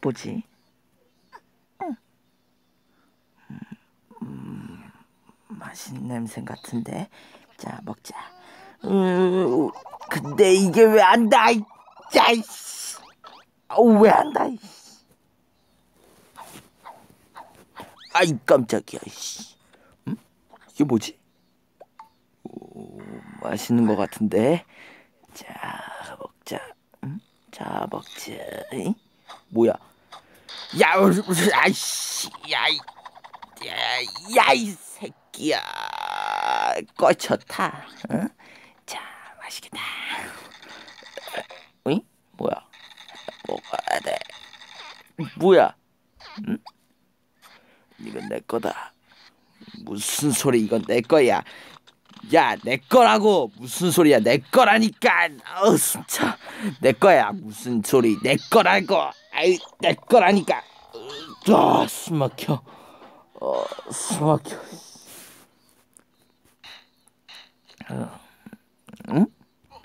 뭐지? 음, 맛있는 냄새 같은데. 자, 먹자. 음, 근데 이게 왜안 닿아? 이- 야, 이씨. 아우, 왜안? 이씨. 아이, 깜짝이야, 이씨. 음? 이게 뭐지? 오, 맛있는 것 같은데. 자, 먹자. 음? 자, 먹자. 이? 뭐야? 야, 아이씨, 야, 이- 야, 야, 이 새끼야. 꺼쳤다. 응? 자, 맛있겠다. 응? 뭐야? 먹어야 돼. 뭐야? 응? 이건 내 거다. 무슨 소리? 이건 내 거야. 야, 내 거라고. 무슨 소리야? 내 거라니까. 어, 진짜. 내 거야. 무슨 소리? 내 거라고. 아이, 내 거라니까. 아, 숨 막혀. 어, 숨 막혀. 어, 응? 어,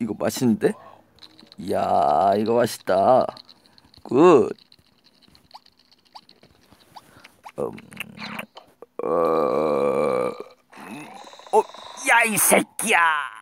이거 맛있는데? 이야, 이거 맛있다. 굿. 음, 어, 어, 야, 이 새끼야!